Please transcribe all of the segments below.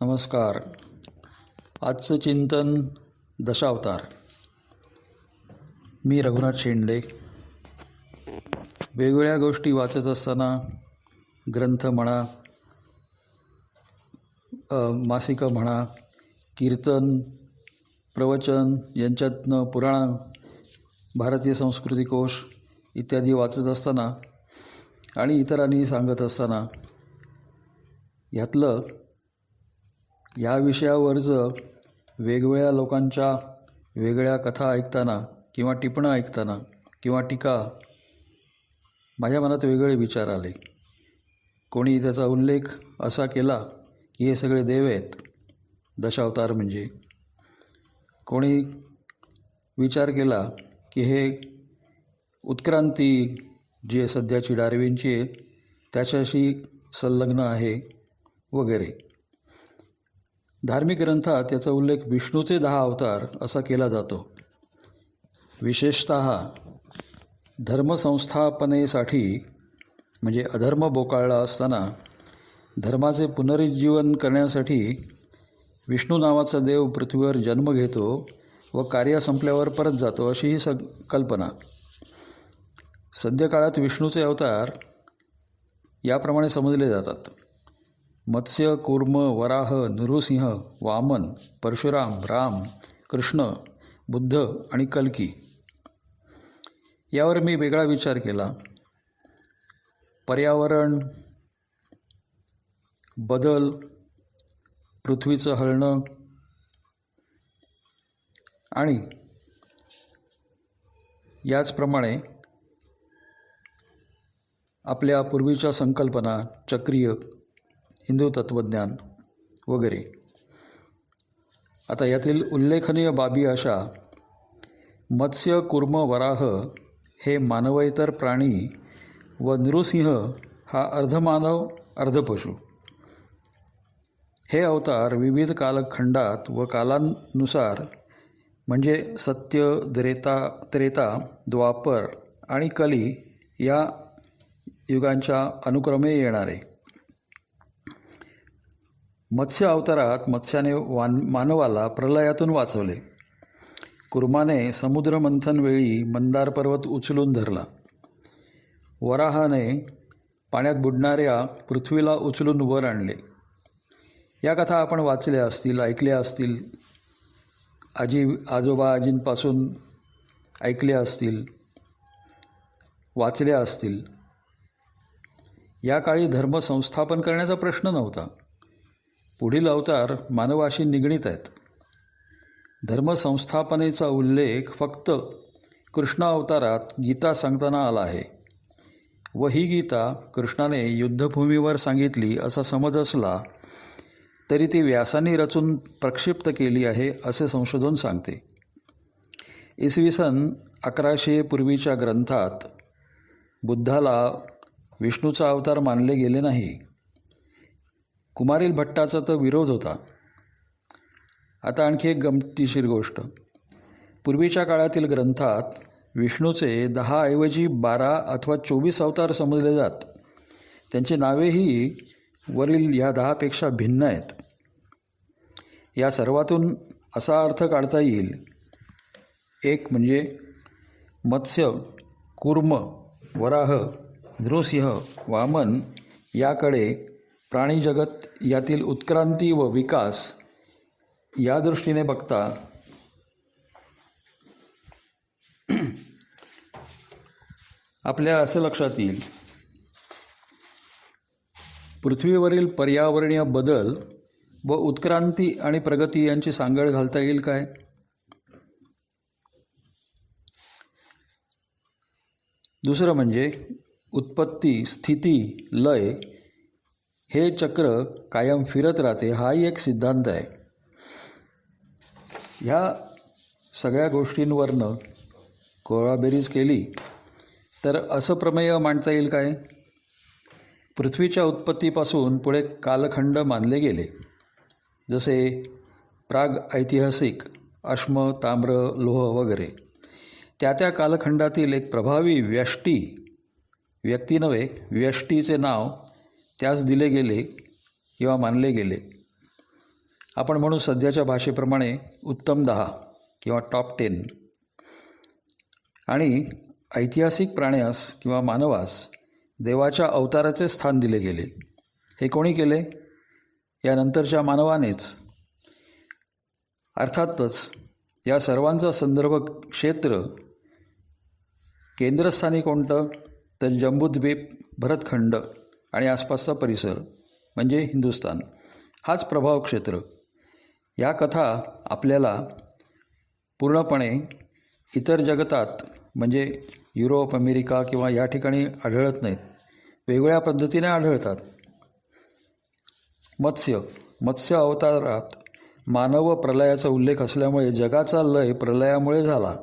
नमस्कार. आजचं चिंतन दशावतार. मी रघुनाथ शेंडे वेगवेगळ्या गोष्टी वाचत असताना ग्रंथ म्हणा मासिकं म्हणा कीर्तन प्रवचन यांच्यातनं पुराण भारतीय संस्कृती कोश इत्यादी वाचत असताना आणि इतरांनी सांगत असताना ह्यातलं या विषयावरचं वेगवेगळ्या लोकांच्या वेगळ्या कथा ऐकताना किंवा टिपणं ऐकताना किंवा टीका माझ्या मनात वेगळे विचार आले. कोणी त्याचा उल्लेख असा केला की हे सगळे देव आहेत दशावतार म्हणजे. कोणी विचार केला की हे उत्क्रांती जी सध्याची डार्विनची आहे त्याच्याशी संलग्न आहे वगैरे. धार्मिक ग्रंथात त्याचा उल्लेख विष्णूचे दहा अवतार असा केला जातो. विशेषत धर्मसंस्थापनेसाठी म्हणजे अधर्म बोकाळला असताना धर्माचे पुनरुज्जीवन करण्यासाठी विष्णू नावाचा देव पृथ्वीवर जन्म घेतो व कार्य संपल्यावर परत जातो अशी ही सग कल्पना. सध्या काळात विष्णूचे अवतार याप्रमाणे समजले जातात. मत्स्य कूर्म वराह नृसिंह वामन परशुराम राम कृष्ण बुद्ध आणि कल्की. यावर मी वेगळा विचार केला. पर्यावरण बदल पृथ्वीचं हळणं आणि याचप्रमाणे आपल्या पूर्वीच्या संकल्पना चक्रीय हिंदू तत्त्वज्ञान वगैरे. आता यातील उल्लेखनीय बाबी अशा. मत्स्य कुर्म वराह हे मानवेतर प्राणी व नृसिंह हा अर्धमानव अर्धपशु. हे अवतार विविध कालखंडात व कालानुसार म्हणजे सत्य द्रेता त्रेता द्वापर आणि कली या युगांच्या अनुक्रमे येणारे. मत्स्य अवतारात मत्स्याने वान मानवाला प्रलयातून वाचवले. कुर्माने समुद्रमंथनवेळी मंदार पर्वत उचलून धरला. वराहाने पाण्यात बुडणाऱ्या पृथ्वीला उचलून वर आणले. या कथा आपण वाचल्या असतील ऐकल्या असतील आजी आजोबा आजींपासून ऐकल्या असतील वाचल्या असतील. या काळी धर्म संस्थापन करण्याचा प्रश्न नव्हता. पुढील अवतार मानवाशी निगडीत आहेत. धर्मसंस्थापनेचा उल्लेख फक्त कृष्ण अवतारात गीता सांगताना आला आहे. व ही गीता कृष्णाने युद्धभूमीवर सांगितली असा समज असला तरी ती व्यासांनी रचून प्रक्षिप्त केली आहे असे संशोधन सांगते. इसवी सन अकराशे पूर्वीच्या ग्रंथात बुद्धाला विष्णूचा अवतार मानले गेले नाही. कुमारील भट्टाचा तर विरोध होता. आता आणखी एक गमतीशीर गोष्ट. पूर्वीच्या काळातील ग्रंथात विष्णूचे दहाऐवजी बारा अथवा चोवीस अवतार समजले जात. त्यांची नावेही वरील या दहापेक्षा भिन्न आहेत. या सर्वातून असा अर्थ काढता येईल. एक म्हणजे मत्स्य कूर्म वराह नृसिंह वामन याकडे प्राणीजगत यातील उत्क्रांती व विकास या दृष्टीने बघता आपल्या असं लक्षात येईल. पृथ्वीवरील पर्यावरणीय बदल व उत्क्रांती आणि प्रगती यांची सांगड घालता येईल काय? दुसरं म्हणजे उत्पत्ती स्थिती लय हे चक्र कायम फिरत राहते हाही एक सिद्धांत आहे. ह्या सगळ्या गोष्टींवरनं कोळाबेरीज केली तर असं प्रमेय मांडता येईल काय? पृथ्वीच्या उत्पत्तीपासून पुढे कालखंड मानले गेले. जसे प्राग ऐतिहासिक अश्म ताम्र लोह वगैरे. त्या त्या कालखंडातील एक प्रभावी व्यष्टी व्यक्ती नव्हे व्यष्टीचे नाव त्यास दिले गेले किंवा मानले गेले. आपण म्हणू सध्याच्या भाषेप्रमाणे उत्तम दहा किंवा टॉप टेन आणि ऐतिहासिक प्राण्यास किंवा मानवास देवाच्या अवताराचे स्थान दिले गेले. हे कोणी केले? यानंतरच्या मानवानेच. अर्थातच या सर्वांचा संदर्भ क्षेत्र केंद्रस्थानी कोणतं? तर जम्बूद्वीप भरतखंड. आणि आसपासचा परिसर म्हणजे हिंदुस्थान हाच प्रभाव क्षेत्र. या कथा आपल्याला पूर्णपणे इतर जगतात म्हणजे युरोप अमेरिका किंवा या ठिकाणी आढळत नाहीत. वेगवेगळ्या पद्धतीने आढळतात. मत्स्य मत्स्य अवतारात मानव व प्रलयाचा उल्लेख असल्यामुळे जगाचा लय प्रलयामुळे झाला.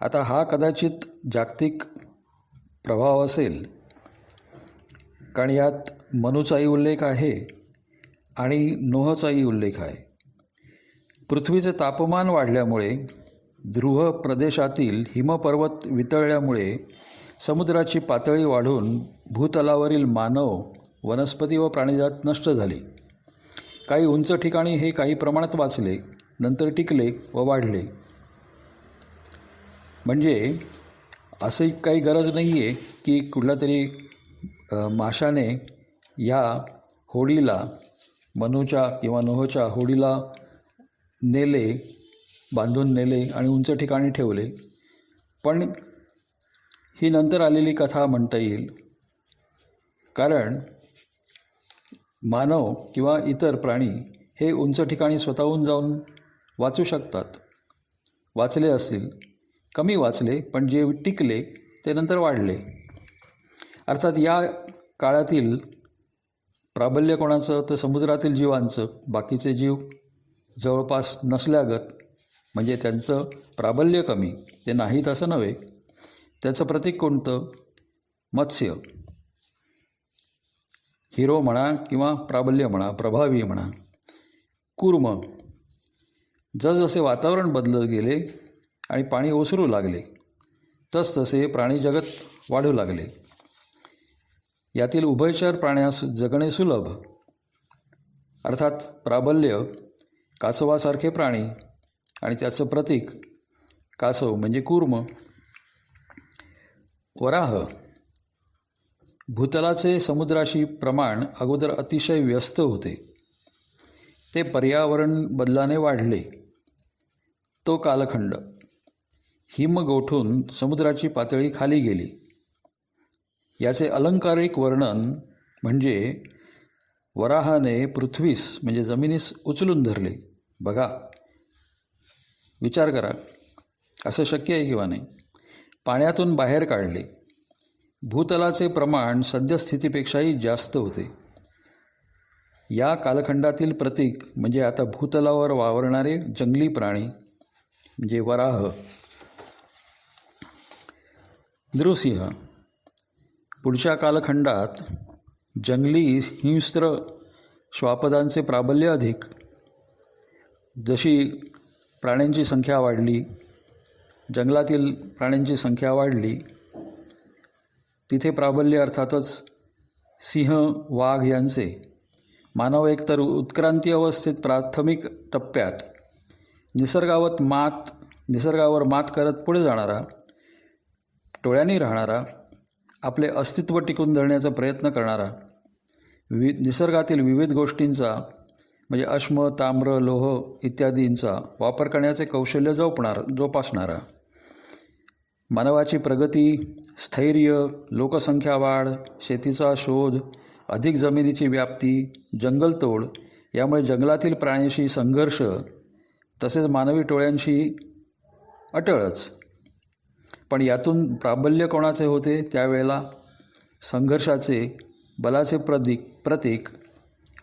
आता हा कदाचित जागतिक प्रभाव असेल. कारण यात मनूचाही उल्लेख आहे आणि नोहचाही उल्लेख आहे. पृथ्वीचे तापमान वाढल्यामुळे ध्रुव प्रदेशातील हिमपर्वत वितळल्यामुळे समुद्राची पातळी वाढून भूतलावरील मानव वनस्पती व प्राणीजात नष्ट झाली. काही उंच ठिकाणी हे काही प्रमाणात वाचले नंतर टिकले व वाढले. म्हणजे असं काही गरज नाही आहे की कुठला तरी माशाने या होडीला मनूच्या किंवा नोहच्या होडीला नेले बांधून नेले आणि उंच ठिकाणी ठेवले. पण ही नंतर आलेली कथा म्हणता येईल. कारण मानव किंवा इतर प्राणी हे उंच ठिकाणी स्वतःहून जाऊन वाचू शकतात. वाचले असतील. कमी वाचले पण जे टिकले ते नंतर वाढले. अर्थात या काळातील प्राबल्य कोणाचं? तर समुद्रातील जीवांचं. बाकीचे जीव जवळपास नसल्यागत म्हणजे त्यांचं प्राबल्य कमी. ते नाहीत असं नव्हे. त्याचं प्रतीक कोणतं? मत्स्य. हिरो म्हणा किंवा प्राबल्य म्हणा प्रभावी म्हणा. कूर्म. जसजसे वातावरण बदलत गेले आणि पाणी ओसरू लागले तसतसे प्राणी जगत वाढू लागले. यातील उभयचर प्राण्यास जगणे सुलभ. अर्थात प्राबल्य कासवासारखे प्राणी आणि त्याचं प्रतीक कासव म्हणजे कूर्म. वराह भूतलाचे समुद्राशी प्रमाण अगोदर अतिशय व्यस्त होते. ते पर्यावरण बदलाने वाढले. तो कालखंड हिम गोठून समुद्राची पातळी खाली गेली. याचे अलंकारिक वर्णन म्हणजे वराहाने पृथ्वीस म्हणजे जमिनीस उचलून धरले. बघा. विचार करा. असं शक्य आहे किंवा नाही? पाण्यातून बाहेर काढले. भूतलाचे प्रमाण सद्यस्थितीपेक्षाही जास्त होते. या कालखंडातील प्रतीक म्हणजे आता भूतलावर वावरणारे जंगली प्राणी म्हणजे वराह. नृसिंह पुढच्या कालखंडात जंगली हिंस्त्र श्वापदांचे प्राबल्य अधिक. जशी प्राण्यांची संख्या वाढली जंगलातील प्राण्यांची संख्या वाढली तिथे प्राबल्य अर्थातच सिंह वाघ यांचे मानव एकतर उत्क्रांती अवस्थेत प्राथमिक टप्प्यात निसर्गावत मात निसर्गावर मात करत पुढे जाणारा टोळ्यांनी राहणारा आपले अस्तित्व टिकून धरण्याचा प्रयत्न करणारा. वि निसर्गातील विविध गोष्टींचा म्हणजे अश्म ताम्र लोह इत्यादींचा वापर करण्याचे कौशल्य जोपणार जोपासणारा. मानवाची प्रगती स्थैर्य लोकसंख्या वाढ शेतीचा शोध अधिक जमिनीची व्याप्ती जंगलतोड यामुळे जंगलातील प्राण्यांशी संघर्ष तसेच मानवी टोळ्यांशी अटळच. पण यातून प्राबल्य कोणाचे होते? त्यावेळेला संघर्षाचे बलाचे प्रतीक प्रतीक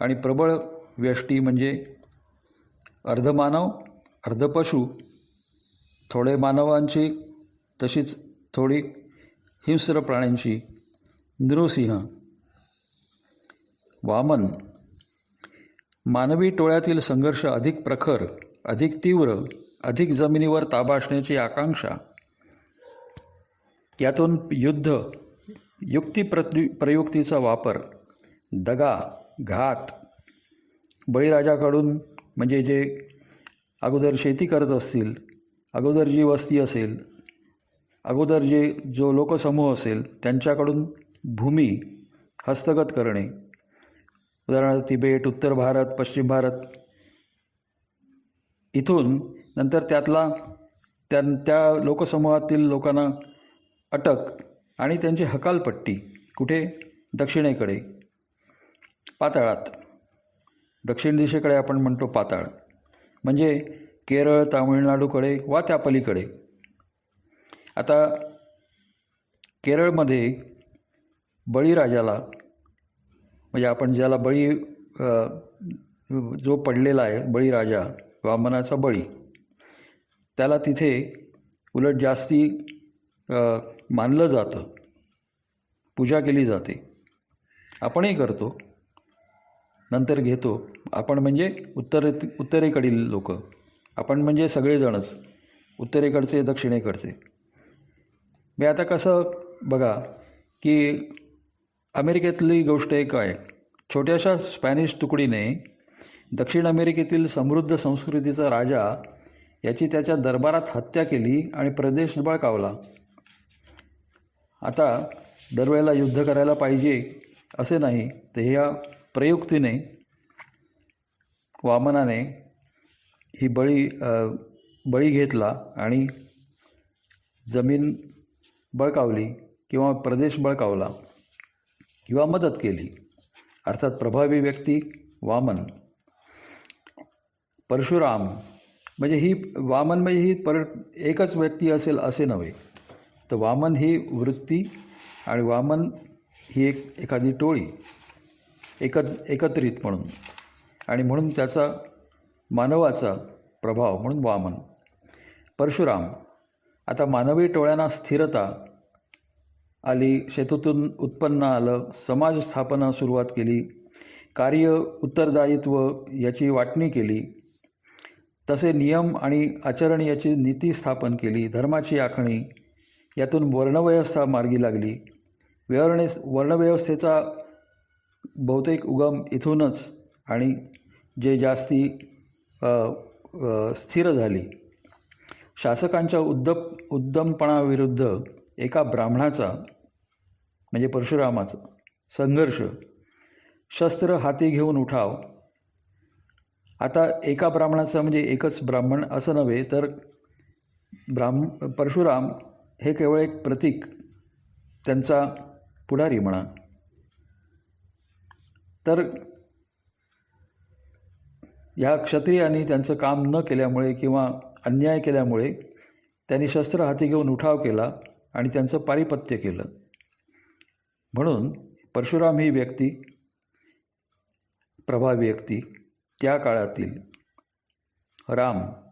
आणि प्रबळ व्यष्टी म्हणजे अर्धमानव अर्धपशु थोडे मानवांची तशीच थोडी हिंस्र प्राण्यांची. नृसिंह वामन मानवी टोळ्यातील संघर्ष अधिक प्रखर अधिक तीव्र अधिक जमिनीवर ताबा असण्याची आकांक्षा यातून युद्ध युक्ती प्रयुक्तीचा वापर दगा घात बळीराजाकडून म्हणजे जे अगोदर शेती करत असतील अगोदर जी वस्ती असेल अगोदर जे जो लोकसमूह असेल त्यांच्याकडून भूमी हस्तगत करणे. उदाहरणार्थ तिबेट उत्तर भारत पश्चिम भारत. इथून नंतर त्यातला त्या त्या लोकसमूहातील लोकांना अटक आणि त्यांची हकालपट्टी कुठे? दक्षिणेकडे. पाताळात. दक्षिण दिशेकडे आपण म्हणतो पाताळ. म्हणजे केरळ तामिळनाडूकडे वा त्या पलीकडे. आता केरळमध्ये बळीराजाला म्हणजे आपण ज्याला बळी जो पडलेला आहे बळीराजा वामनाचा बळी त्याला तिथे उलट जास्ती मानलं जातं. पूजा केली जाते. आपणही करतो. नंतर घेतो. आपण म्हणजे उत्तरे उत्तरेकडील लोक. आपण म्हणजे सगळेजणच. उत्तरेकडचे दक्षिणेकडचे. मी आता कसं बघा की अमेरिकेतली गोष्ट एक आहे. छोट्याशा स्पॅनिश तुकडीने दक्षिण अमेरिकेतील समृद्ध संस्कृतीचा राजा याची त्याच्या दरबारात हत्या केली आणि प्रदेश बळकावला आता दरवेळेला युद्ध करायला पाहिजे असे नाही तर ह्या प्रयुक्तीने वामनाने ही बळी बळी घेतला आणि जमीन बळकावली किंवा प्रदेश बळकावला किंवा मदत केली. अर्थात प्रभावी व्यक्ती वामन. परशुराम म्हणजे ही वामन म्हणजे ही पर एकच व्यक्ती असेल असे नव्हे. तर वामन ही वृत्ती आणि वामन ही एक एखादी टोळी एकत एकत्रित म्हणून. आणि म्हणून त्याचा मानवाचा प्रभाव म्हणून वामन. परशुराम आता मानवी टोळ्यांना स्थिरता आली शेतीतून उत्पन्न आलं समाज स्थापना सुरुवात केली कार्य उत्तरदायित्व याची वाटणी केली तसे नियम आणि आचरण याची नीती स्थापन केली धर्माची आखणी यातून वर्णव्यवस्था मार्गी लागली. व्यवरणे वर्णव्यवस्थेचा बहुतेक उगम इथूनच आणि जे जास्ती स्थिर झाली. शासकांच्या उद्दप उद्दमपणाविरुद्ध एका ब्राह्मणाचा म्हणजे परशुरामाचा संघर्ष शस्त्र हाती घेऊन उठाव. आता एका ब्राह्मणाचा म्हणजे एकच ब्राह्मण असं नव्हे तर ब्राह्म परशुराम हे केवळ एक प्रतीक त्यांचा पुढारी म्हणा. तर ह्या क्षत्रियांनी त्यांचं काम न केल्यामुळे किंवा अन्याय केल्यामुळे त्यांनी शस्त्र हाती घेऊन उठाव केला आणि त्यांचं पारिपत्य केलं. म्हणून परशुराम ही व्यक्ती प्रभावी व्यक्ती त्या काळातील राम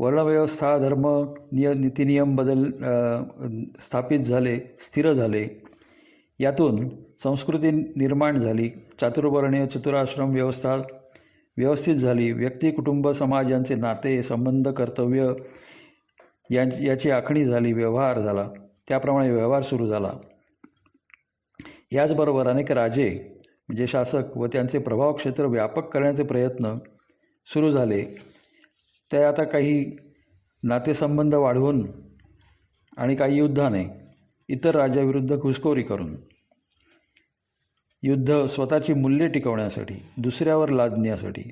वर्णव्यवस्था धर्म निय नीतिनियम बदल स्थापित झाले स्थिर झाले. यातून संस्कृती निर्माण झाली. चातुर्वर्णीय चतुराश्रम व्यवस्था व्यवस्थित झाली. व्यक्ती कुटुंब समाज यांचे नाते संबंध कर्तव्य यां याची आखणी झाली. व्यवहार झाला. त्याप्रमाणे व्यवहार सुरू झाला. याचबरोबर अनेक राजे म्हणजे शासक व त्यांचे प्रभाव क्षेत्र व्यापक करण्याचे प्रयत्न सुरू झाले. ते आता काही नातेसंबंध वाढवून आणि काही युद्धाने इतर राज्याविरुद्ध घुसखोरी करून युद्ध स्वतःची मूल्ये टिकवण्यासाठी दुसऱ्यावर लादण्यासाठी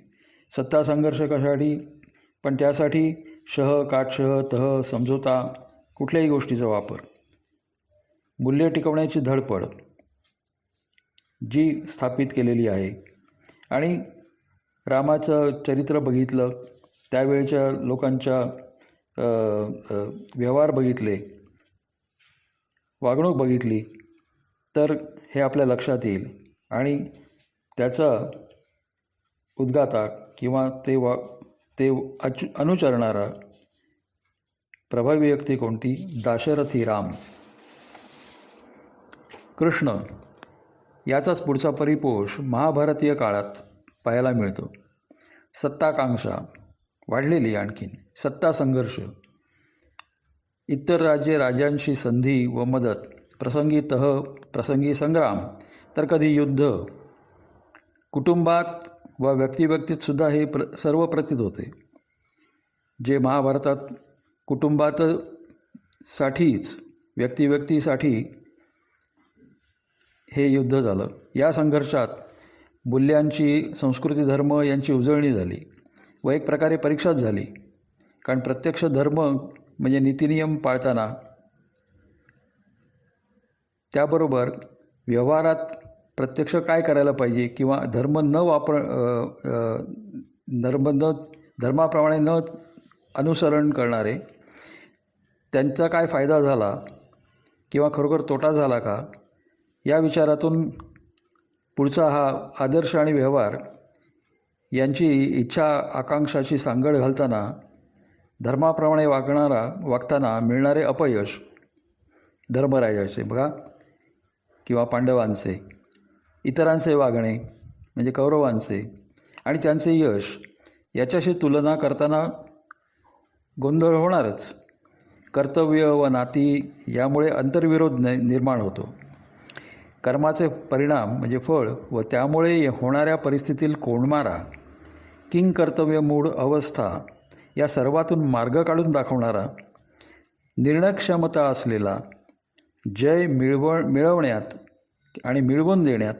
सत्ता संघर्ष कशासाठी पण त्यासाठी शह काटशह तह समझोता कुठल्याही गोष्टीचा वापर. मूल्ये टिकवण्याची धडपड जी स्थापित केलेली आहे. आणि रामाचं चरित्र बघितलं त्यावेळच्या लोकांच्या व्यवहार बघितले वागणूक बघितली तर हे आपल्या लक्षात येईल. आणि त्याचा उद्गाता किंवा ते वा ते अचु अनुचरणारा प्रभावी व्यक्ती कोणती? दाशरथी राम. कृष्ण याचाच पुढचा परिपोष महाभारतीय काळात पाहायला मिळतो. सत्ताकांक्षा. वाढलेली आणखीन. सत्ता संघर्ष. इतर राज्ये राजांशी संधी व मदत प्रसंगी तह प्रसंगी संग्राम तर कधी युद्ध. कुटुंबात व व्यक्तिव्यक्तीतसुद्धा हे प्र सर्व प्रतीत होते. जे महाभारतात कुटुंबात साठीच व्यक्तिव्यक्तीसाठी हे युद्ध झालं. या संघर्षात मूल्यांची संस्कृती धर्म यांची उजळणी झाली. व एक प्रकारे परीक्षाच झाली. कारण प्रत्यक्ष धर्म म्हणजे नीतिनियम पाळताना त्याबरोबर व्यवहारात प्रत्यक्ष काय करायला पाहिजे किंवा धर्म न वापर धर्म न धर्माप्रमाणे न अनुसरण करणारे त्यांचा काय फायदा झाला किंवा खरोखर तोटा झाला का? या विचारातून पुढचा हा आदर्श आणि व्यवहार यांची इच्छा आकांक्षाशी सांगड घालताना धर्माप्रमाणे वागणारा वागताना मिळणारे अपयश धर्मराजाचे बघा किंवा पांडवांचे इतरांचे वागणे म्हणजे कौरवांचे आणि त्यांचे यश याच्याशी तुलना करताना गोंधळ होणारच. कर्तव्य व नाती यामुळे अंतर्विरोध न निर्माण होतो. कर्माचे परिणाम म्हणजे फळ व त्यामुळे होणाऱ्या परिस्थितीत कोंडमारा किंग कर्तव्य मूळ अवस्था या सर्वातून मार्ग काढून दाखवणारा निर्णयक्षमता असलेला जय मिळव मिळवण्यात आणि मिळवून देण्यात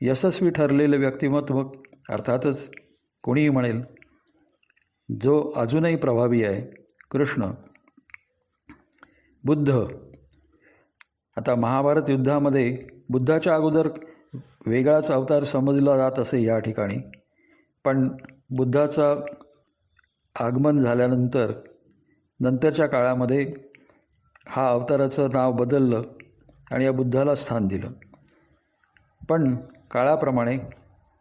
यशस्वी ठरलेलं व्यक्तिमत्व अर्थातच कोणीही म्हणेल जो अजूनही प्रभावी आहे कृष्ण. बुद्ध. आता महाभारत युद्धामध्ये बुद्धाच्या अगोदर वेगळाच अवतार समजला जात असे या ठिकाणी. पण बुद्धाचं आगमन झाल्यानंतर नंतरच्या काळामध्ये हा अवताराचं नाव बदललं आणि या बुद्धाला स्थान दिलं. पण काळाप्रमाणे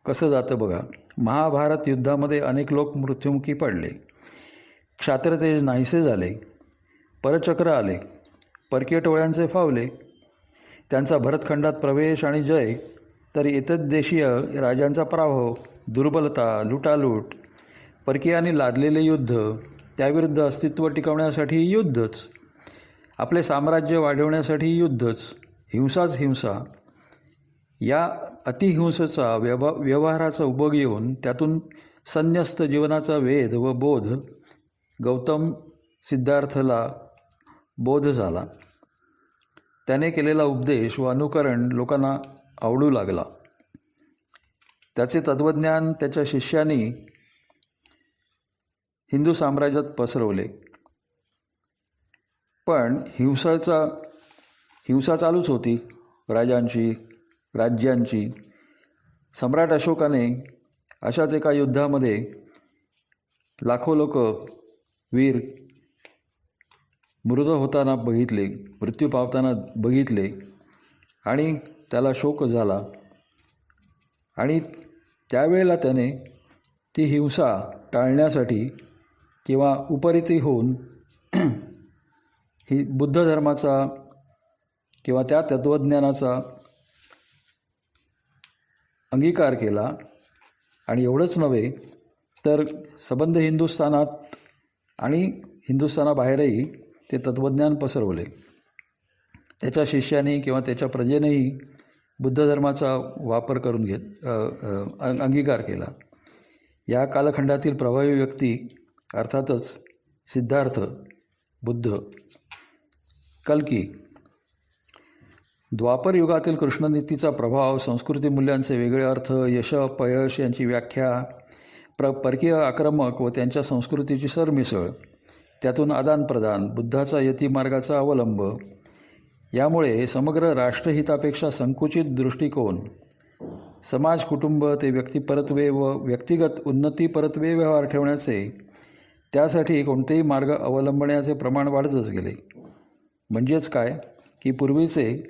कसं जातं बघा महाभारत युद्धामध्ये अनेक लोक मृत्युमुखी पडले. क्षात्रतेज नाहीसे झाले परचक्र आले परकीय टोळ्यांचे फावले त्यांचा भरतखंडात प्रवेश आणि जय तर देशीय राजांचा पराभव दुर्बलता लुटालूट परकीयांनी लादलेले युद्ध त्याविरुद्ध अस्तित्व टिकवण्यासाठी युद्धच आपले साम्राज्य वाढवण्यासाठी युद्धच हिंसाच हिंसा. या अतिहिंसेचा व्यव व्यवहाराचा उपयोग येऊन त्यातून संन्यस्त जीवनाचा वेध व बोध गौतम सिद्धार्थला बोध झाला. त्याने केलेला उपदेश व अनुकरण लोकांना आवडू लागला. त्याचे तत्त्वज्ञान त्याच्या शिष्यांनी हिंदू साम्राज्यात पसरवले. पण हिंसाचा हिंसा चालूच होती. राजांची राज्यांची. सम्राट अशोकाने अशाच एका युद्धामध्ये लाखो लोक वीर मृत होताना बघितले मृत्यू पावताना बघितले आणि त्याला शोक झाला. आणि त्यावेळेला त्याने ती हिंसा टाळण्यासाठी किंवा उपरिती होऊन ही बुद्ध धर्माचा किंवा त्या तत्त्वज्ञानाचा अंगीकार केला. आणि एवढंच नव्हे तर सबंध हिंदुस्थानात आणि हिंदुस्थानाबाहेरही ते तत्त्वज्ञान पसरवले. त्याच्या शिष्याने किंवा त्याच्या प्रजेनेही बुद्ध धर्माचा वापर करून घेत अंगीकार केला. या कालखंडातील प्रभावी व्यक्ती अर्थातच सिद्धार्थ बुद्ध. कल्की द्वापर युगातील कृष्णनीतीचा प्रभाव संस्कृती मूल्यांचे वेगळे अर्थ यश अपयश यांची व्याख्या प्र परकीय आक्रमक व त्यांच्या संस्कृतीची सरमिसळ त्यातून आदानप्रदान बुद्धाचा यतिमार्गाचा अवलंब यामुळे समग्र राष्ट्रहितापेक्षा संकुचित दृष्टिकोन समाज कुटुंब ते व्यक्तिपरत्वे व व्यक्तिगत उन्नतीपरत्वे व्यवहार ठेवण्याचे त्यासाठी कोणतेही मार्ग अवलंबण्याचे प्रमाण वाढतच गेले. म्हणजेच काय? की पूर्वीचे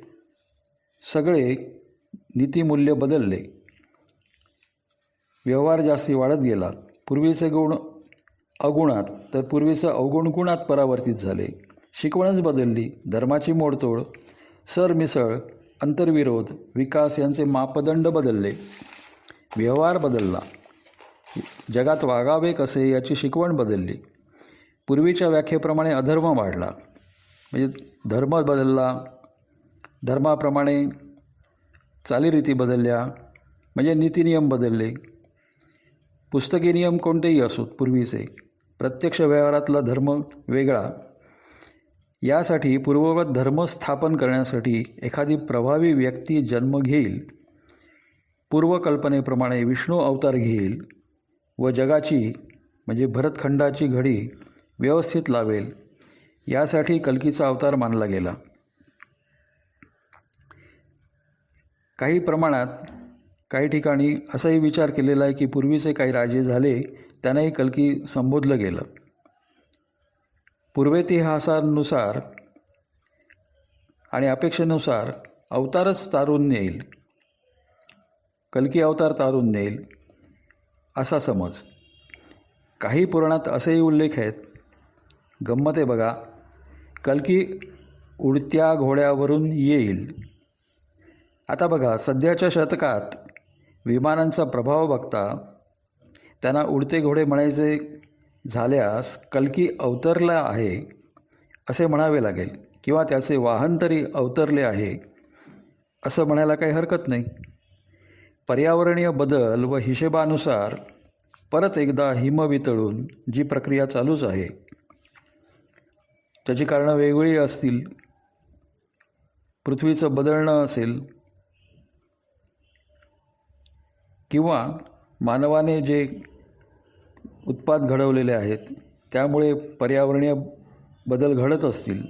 सगळे नीतिमूल्य बदलले. व्यवहार जास्ती वाढत गेला. पूर्वीचे गुण अगुणात तर पूर्वीचं अवगुण गुणात परावर्तित झाले. शिकवणच बदलली. धर्माची मोडतोड सरमिसळ अंतर्विरोध विकास यांचे मापदंड बदलले. व्यवहार बदलला. जगात वागावे कसे याची शिकवण बदलली. पूर्वीच्या व्याख्येप्रमाणे अधर्म वाढला. म्हणजे धर्म बदलला. धर्माप्रमाणे चालीरीती बदलल्या. म्हणजे नीतिनियम बदलले. पुस्तकी नियम कोणतेही असोत पूर्वीचे. प्रत्यक्ष व्यवहारातला धर्म वेगळा. यासाठी पूर्ववत धर्म स्थापन करण्यासाठी एखादी प्रभावी व्यक्ती जन्म घेईल. पूर्वकल्पनेप्रमाणे विष्णू अवतार घेईल व जगाची म्हणजे भरतखंडाची घडी व्यवस्थित लावेल. यासाठी कलकीचा अवतार मानला गेला. काही प्रमाणात काही ठिकाणी असाही विचार केलेला आहे की पूर्वीचे काही राजे झाले त्यांनाही कलकी संबोधलं गेलं. पूर्वेतिहासानुसार आणि अपेक्षेनुसार अवतारच तारून नेईल. कलकी अवतार तारून नेईल असा समज. काही पुराणात असेही उल्लेख आहेत. गंमत आहे बघा. कलकी उडत्या घोड्यावरून येईल. आता बघा सध्याच्या शतकात विमानांचा प्रभाव बघता त्यांना उडते घोडे म्हणायचे झाल्यास कलकी अवतरला आहे असे म्हणावे लागेल. किंवा त्याचे वाहन तरी अवतरले आहे असं म्हणायला काही हरकत नाही. पर्यावरणीय बदल व हिशेबानुसार परत एकदा हिम वितळून जी प्रक्रिया चालूच आहे त्याची कारणं वेगवेगळी असतील. पृथ्वीचं बदलणं असेल किंवा मानवाने जे उत्पाद घडवलेले आहेत त्यामुळे पर्यावरणीय बदल घडत असतील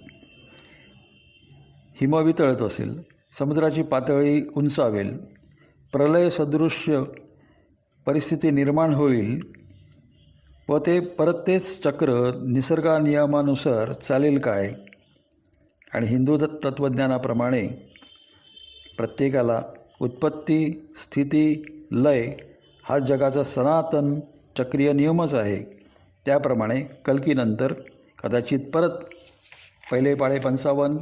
हिम वितळत असेल समुद्राची पातळी उंचावेल प्रलय सदृश्य परिस्थिती निर्माण होईल व ते परत तेच चक्र निसर्गा नियमानुसार चालेल काय? आणि हिंदू तत्त्वज्ञानाप्रमाणे प्रत्येकाला उत्पत्ती स्थिती लय हा जगाचा सनातन चक्रीय नियमच आहे. त्याप्रमाणे कल्कीनंतर कदाचित परत पहिले पाळे पंचावन्न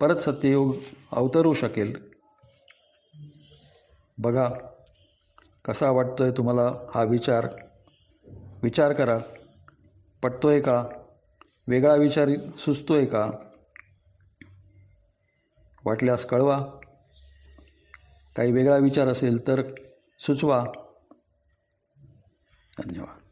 परत सत्ययोग अवतरू शकेल. बघा कसा वाटतो आहे तुम्हाला हा विचार? विचार करा. पटतो आहे का? वेगळा विचार सुचतो आहे का? वाटल्यास कळवा. काही वेगळा विचार असेल तर सुचवा. 等你吧。